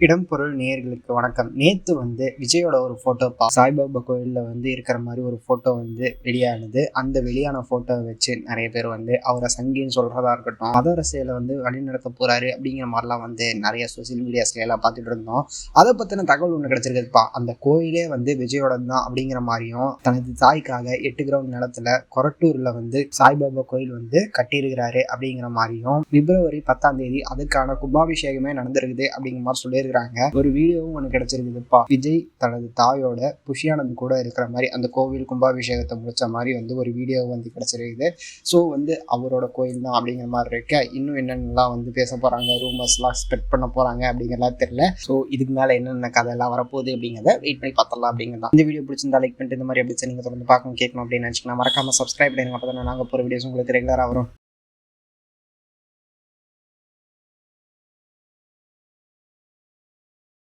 இடம் பொருள் நேயர்களுக்கு வணக்கம். நேத்து வந்து விஜயோட ஒரு போட்டோ பா சாய்பாபா கோயில்ல வந்து இருக்கிற மாதிரி ஒரு போட்டோ வந்து வெளியானது. அந்த வெளியான போட்டோவை வச்சு நிறைய பேர் வந்து அவரை சங்கின்னு சொல்றதா இருக்கட்டும் மத அரசியலை வந்து வழிநடத்த போறாரு அப்படிங்கிற மாதிரிலாம் வந்து நிறைய சோசியல் மீடியாஸ்ல எல்லாம் பார்த்துட்டு இருந்தோம். அதை பத்தின தகவல் ஒன்று கிடைச்சிருக்குதுப்பா. அந்த கோயிலே வந்து விஜயோட தான் அப்படிங்கிற மாதிரியும் தனது தாய்க்காக எட்டு கிரவுண்ட் நிலத்துல கொரட்டூர்ல வந்து சாய்பாபா கோயில் வந்து கட்டியிருக்கிறாரு அப்படிங்கிற மாதிரியும் பிப்ரவரி பத்தாம் தேதி அதுக்கான கும்பாபிஷேகமே நடந்திருக்குது அப்படிங்கிற மாதிரி சொல்லியிருக்கு சொல்லியிருக்கிறாங்க ஒரு வீடியோவும் ஒன்று கிடைச்சிருக்குதுப்பா. விஜய் தனது தாயோட புஷியானந்த் கூட இருக்கிற மாதிரி அந்த கோவில் கும்பாபிஷேகத்தை முடிச்ச மாதிரி வந்து ஒரு வீடியோ வந்து கிடைச்சிருக்குது. ஸோ வந்து அவரோட கோயில் தான் அப்படிங்கிற மாதிரி இருக்க. இன்னும் என்னென்னலாம் வந்து பேச போகிறாங்க ரூமர்ஸ்லாம் ஸ்ப்ரெட் பண்ண போகிறாங்க அப்படிங்கிறலாம் தெரியல. ஸோ இதுக்கு மேலே என்னென்ன கதையெல்லாம் வரப்போகுது அப்படிங்கிறத வெயிட் பண்ணி பார்த்துடலாம் அப்படிங்கிறதா இந்த வீடியோ பிடிச்சிருந்தா லைக் பண்ணிட்டு இந்த மாதிரி அப்படி நீங்கள் தொடர்ந்து பார்க்கணும் கேட்கணும் அப்படின்னு நினச்சிக்கலாம் மறக்காம சப்ஸ்கிரைப் பண்ணுங்க அப்போ தான் நாங்கள் போகிற வீடியோஸ் உங்களுக்கு ரெகுலராக வரும்.